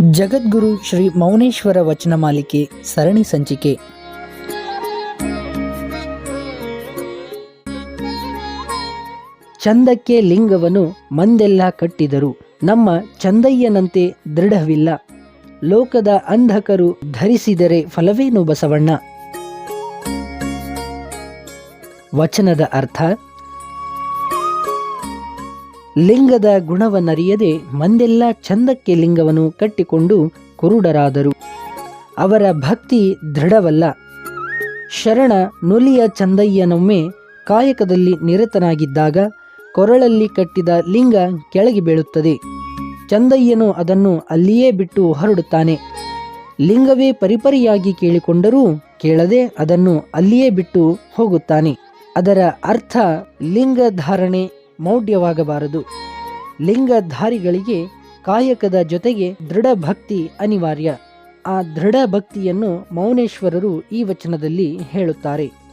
ಜಗದ್ಗುರು ಶ್ರೀ ಮೌನೇಶ್ವರ ವಚನ ಮಾಲಿಕೆ ಸರಣಿ ಸಂಚಿಕೆ. ಚಂದಕ್ಕೆ ಲಿಂಗವನ್ನು ಮಂದೆಲ್ಲ ಕಟ್ಟಿದರು. ನಮ್ಮ ಚಂದಯ್ಯನಂತೆ ದೃಢವಿಲ್ಲ. ಲೋಕದ ಅಂಧಕರು ಧರಿಸಿದರೆ ಫಲವೇನು ಬಸವಣ್ಣ? ವಚನದ ಅರ್ಥ ಲಿಂಗದ ಗುಣವನ್ನರಿಯದೆ ಮಂದೆಲ್ಲ ಚಂದಕ್ಕೆ ಲಿಂಗವನ್ನು ಕಟ್ಟಿಕೊಂಡು ಕುರುಡರಾದರು. ಅವರ ಭಕ್ತಿ ದೃಢವಲ್ಲ. ಶರಣ ನುಲಿಯ ಚಂದಯ್ಯನೊಮ್ಮೆ ಕಾಯಕದಲ್ಲಿ ನಿರತನಾಗಿದ್ದಾಗ ಕೊರಳಲ್ಲಿ ಕಟ್ಟಿದ ಲಿಂಗ ಕೆಳಗೆ ಬೀಳುತ್ತದೆ. ಚಂದಯ್ಯನು ಅದನ್ನು ಅಲ್ಲಿಯೇ ಬಿಟ್ಟು ಹೊರಡುತ್ತಾನೆ. ಲಿಂಗವೇ ಪರಿಪರಿಯಾಗಿ ಕೇಳಿಕೊಂಡರೂ ಕೇಳದೆ ಅದನ್ನು ಅಲ್ಲಿಯೇ ಬಿಟ್ಟು ಹೋಗುತ್ತಾನೆ. ಅದರ ಅರ್ಥ ಲಿಂಗ ಧಾರಣೆ ಮೌಢ್ಯವಾಗಬಾರದು. ಲಿಂಗಧಾರಿಗಳಿಗೆ ಕಾಯಕದ ಜೊತೆಗೆ ದೃಢ ಭಕ್ತಿ ಅನಿವಾರ್ಯ. ಆ ದೃಢ ಭಕ್ತಿಯನ್ನು ಮೌನೇಶ್ವರರು ಈ ವಚನದಲ್ಲಿ ಹೇಳುತ್ತಾರೆ.